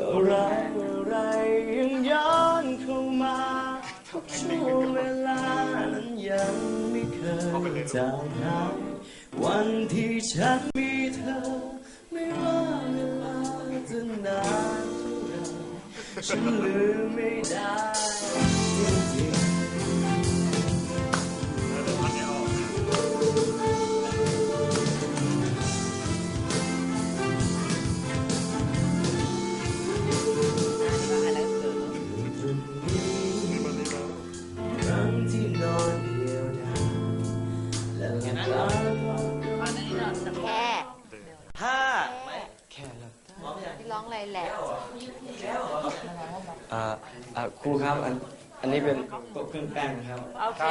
อะไรอะไรยังย้อนเข้ามาทุกช่วงเวลานั้นยังไม่เคยจางหายวันที่ฉันมีเธอ ไม่ว่าเวลาจะนานเท่าไหรฉันลืมไม่ได้ ครูครับอันอันนี้เป็นโต๊ะเครื่องแป้งครับ โอเค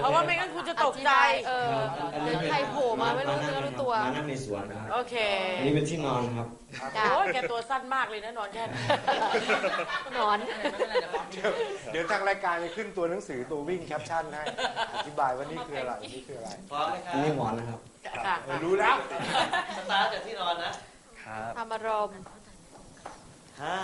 เพราะว่าไม่งั้นคุณจะตกใจ เออ อันนี้เป็นใครโผล่มาไม่รู้เนื้อรู้ตัว มานั่งในสวนนะครับ โอเคอันนี้เป็นที่นอนครับจ้ะโอ้ยแกตัวสั้นมากเลยนะนอนแค่นี้นอน เดี๋ยวทางรายการจะขึ้นตัวหนังสือตัววิ่งแคปชั่นให้ อธิบายว่านี่คืออะไรนี่คืออะไรอันนี้หมอนนะครับ ค่ะรู้แล้ว สตาร์ทจากที่นอนนะครับทำอารมณ์ห้า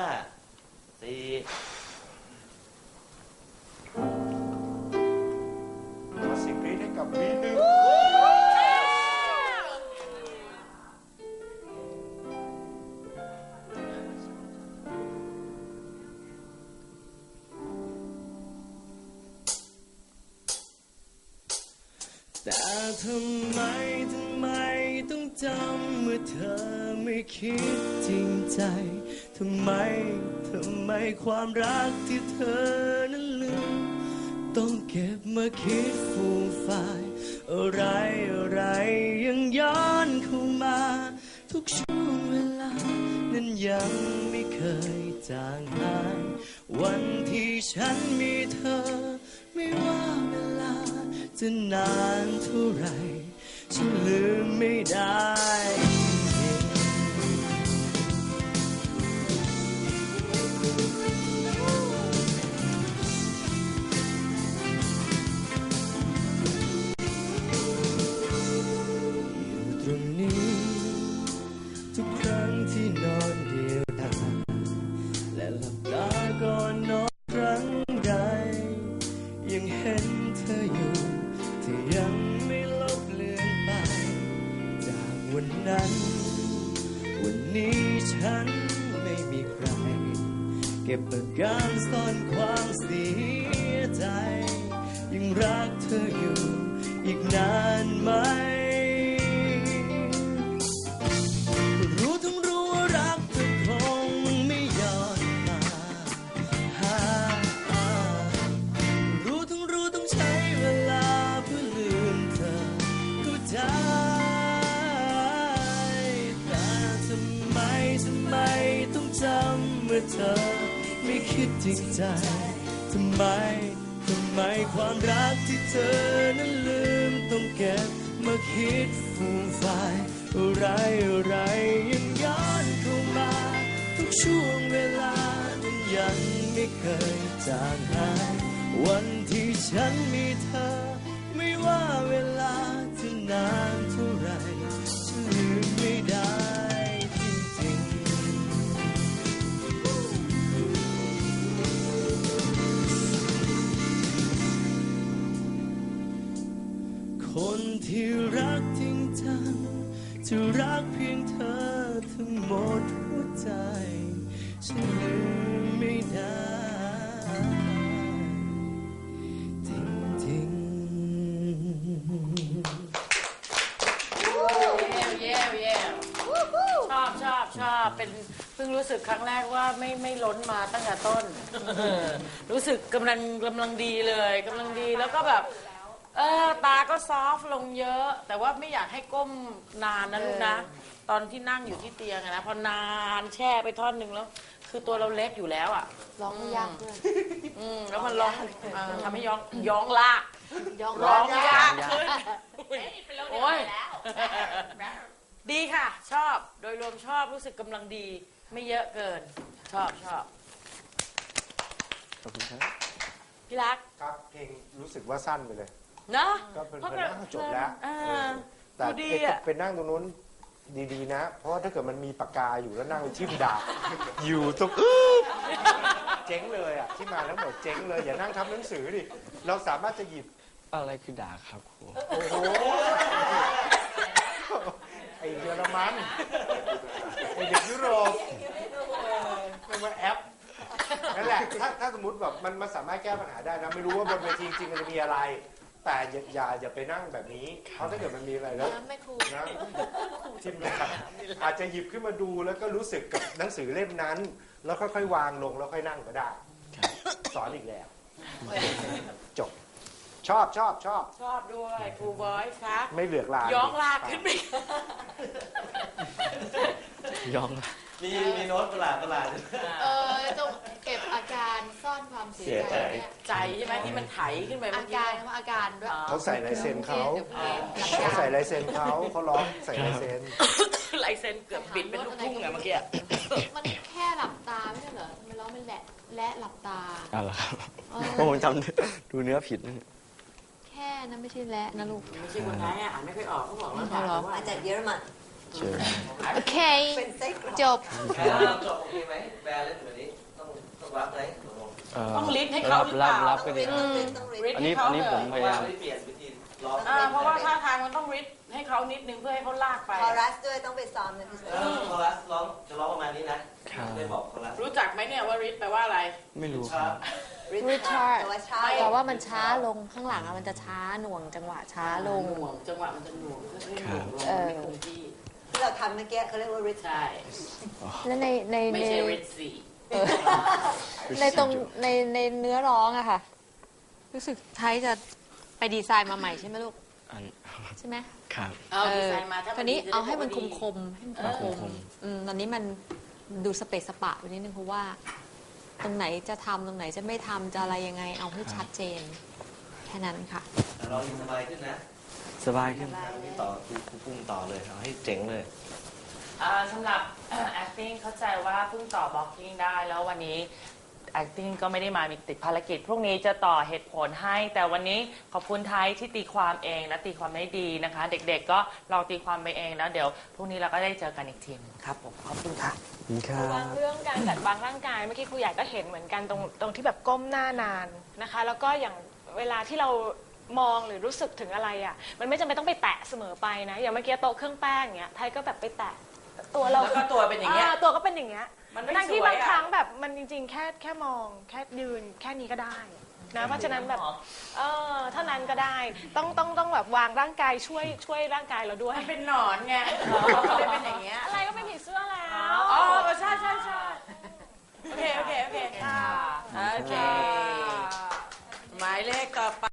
แต่ทำไมทำไมต้องจำเมื่อเธอไม่คิดจริงใจทำไมทำไมความรักที่เธอนั้นลืม ต้องเก็บมาคิดฟูมฟาย อะไรอะไรยังย้อนเข้ามา ทุกช่วงเวลา นั้นยังไม่เคยจางหาย วันที่ฉันมีเธอไม่ว่า จะนานเท่าไรฉันลืมไม่ได้ กาการซ่อนความเสียใจ ยังรักเธออยู่อีกนานไหม ริงใจทำไมทำไมความรักที่เธอนั้นลืมต้องเก็บมาคิดฟูมฟายอะไรอะไรยังย้อนเข้ามา ทุกช่วงเวลานั้นยังไม่เคยจางหายวันที่ฉันมีเธอ ไม่ว่าเวลาจะนานเท่าไหรฉันลืมไม่ได้ ที่รักจริงจังจะรักเพียงเธอทั้งหมดหัวใจ ฉันลืมไม่ได้จริงๆเย่เย่ชอบชอบชอบเป็นเพิ่งรู้สึกครั้งแรกว่าไม่ไม่ล้นมาตั้งแต่ต้นรู้สึกกำลังกำลังดีเลยกำลังดีแล้วก็แบบ เออ ตาก็ซอฟต์ลงเยอะ แต่ว่าไม่อยากให้ก้มนานนะลูกนะ ตอนที่นั่งอยู่ที่เตียงอะนะพอนานแช่ไปท่อนหนึ่งแล้ว คือตัวเราเล็กอยู่แล้วอะ ร้องไม่ยากด้วยอืมแล้วมันร้องเอ่อทำให้ย้องย้องลากย้องร้องยายากกขึ้นโอ้ยดีค่ะ ชอบ โดยรวมชอบรู้สึกกำลังดี ไม่เยอะเกิน ชอบชอบขอบคุณครับพี่รัก ครับเพลงรู้สึกว่าสั้นไปเลย เนาะก็เป็นพราะเพลงจบแล้ว เอเอออแต่ดูดีไอ้อะไปนั่งตรงนู้นดีๆนะ เพราะว่าถ้าเกิดมันมีปากกาอยู่แล้วนั่งทิ่มดาบ อยู่ตรงอื้อเจ๊งเลยอะที่มาแล้วหมดเจ๊งเลยอย่านั่งทับหนังสือดิเราสามารถจะหยิบอะไรคือด่าครับครูโอ้โหไอเยอรมันไอเด็กยุโรปมันมาแอปนั่นแหละถ้าถ้าสมมติแบบมันมันสามารถแก้ปัญหาได้นะไม่รู้ว่าบนเวทีจริงๆมันจะมีอะไร แต่อย่าอย่าอย่าไปนั่งแบบนี้ เพราะถ้าเกิดมันมีอะไรแล้ว น้ำไม่ครูนะทิมดาบอาจจะหยิบขึ้นมาดูแล้วก็รู้สึกกับหนังสือเล่มนั้น แล้วค่อยๆวางลงแล้วค่อยนั่งก็ได้ สอนอีกแล้ว จบ ชอบชอบชอบ ชอบด้วยครูบอยคะไม่เหลือกลาย้องลากขึ้นไป ยอม มีมีโน้ตประหลาดประหลาดเออจงเก็บอาการซ่อนความเสียใจเนี่ยใจใช่ไหมที่มันไถขึ้นไปเมื่อาอกี้การว่าอาการด้วยเขาใส่ลายเซ็นเขา ดี๋ยวเพลงหลักเขาการใส่ลายเซ็นเขาเขาร้องใส่ลายเซ็นลายเซ็นเกือบบิดเป็นลูกทุ่งอะเมื่อกี้มันแค่หลับตาไม่ใช่เหรอทำไมร้องเป็นแหละและหลับตาอะไรครับเออเพราะผมจำดูเนื้อผิดนะแค่นั้นไม่ใช่และนะลูก ไม่ใช่คนไทยอะอ่านไม่ค่อยออกเขาบอกว่าเอาเหรอว่า มาจากเยอรมัน เชิญโอเคเป็นไส้กรอกจบแบร์จบโอเคไหมแบร์เล่นแบบนี้ต้องต้องรับไหมตกลงเอ่อต้องลิสต์ให้เขาหรือเปรับล่า รับต้ก็องดีริดต้องริดต้องริดริดอันนี้ให้เขาอันนี้ผมเถพอะยายามไม่เปลี่ยนวิธีร้องอ่าเพราะว่าท่าทางมันต้องริดให้เขานิดนึงเพื่อให้เขาลากไป คอรัสด้วยต้องไปซ้อมนะพี่เสืเอออคอรัสร้องจะร้องประมาณนี้นะได้บอกคอรัสรู้จักไหมเนี่ยว่าริดแปลว่าอะไร ไม่รู้คครัรับบ Retard แต่ว่าช้าแต่ว่ามันช้าลงข้างหลังอะมันจะช้าหน่วงจังหวะช้าลง หน่วงจังหวะมันจะหน่วงไม่หน่วงลงเออไม่คงที่ ที่เราทำเมื่อกี้เขาเรียกว่าริดใช่ แล้วในในไม่ในใช่ริดสี่เออในตรงในในเนื้อร้องอะค่ะ รู้สึกไทยจะไปดีไซน์มาใหม่ใช่ไหมลูกอันใช่ไหมครับเอาดีไซน์มาถ้าคราวนี้จะได้เอาให้มันพคอมดีคมๆให้มันเออคมๆอืมตอนนี้มันดูสเปซสปะไปนิดนึงเพราะว่า ตรงไหนจะทำตรงไหนจะไม่ทำจะอะไรยังไง เอาให้ชัดเจน แค่นั้นค่ะร้องสบายขึ้นนะ สบายขึ้นนี่ต่อครูครูปุ้มต่อเลยเอาให้เจ๋งเลยอ่าสำหรับ acting เข้าใจว่าเพิ่งต่อ blocking ได้แล้ววันนี้ acting ก็ไม่ได้มามีติดภารกิจ พรุ่งนี้จะต่อเหตุผลให้ แต่วันนี้ขอบคุณไทยที่ตีความเองและตีความได้ดีนะคะ เด็กๆก็ลองตีความไปเองแล้วเดี๋ยวพรุ่งนี้เราก็ได้เจอกันอีกทีหนึงครับผมขอบคุณค่ะ ครัระวังบ เรื่องการจัดวางร่างกายเมื่อกี้ครูใหญ่ก็เห็นเหมือนกันตรงตรงที่แบบก้มหน้านานนะคะ แล้วก็อย่างเวลาที่เรา มองหรือรู้สึกถึงอะไรอะ มันไม่จำเป็นต้องไปแตะเสมอไปนะ อย่างเมื่อกี้โต๊ะเครื่องแป้งเงี้ยไทยก็แบบไปแตะตัวเราแล้วก็ตัวเป็นอย่างเงี้ยตัวก็เป็นอย่างเงี้ยมันไม่ทั้งที่สวยอะ บางครั้งแบบมันจริงๆ แค่แค่มองแค่ยืนแค่นี้ก็ได้นะเพราะฉะนั้นแบบเออเท่านั้นก็ได้ต้องต้องต้องแบบวางร่างกายช่วยช่วยร่างกายเราด้วย มันเป็นหนอนไงก็เลยเป็นอย่างเงี้ยอะไรก็เป็นผีเสื้อแล้ว อ๋อใช่ใช่ใช่โอเค โอเค โอเคค่ะโอเค หมายเลขต่อไป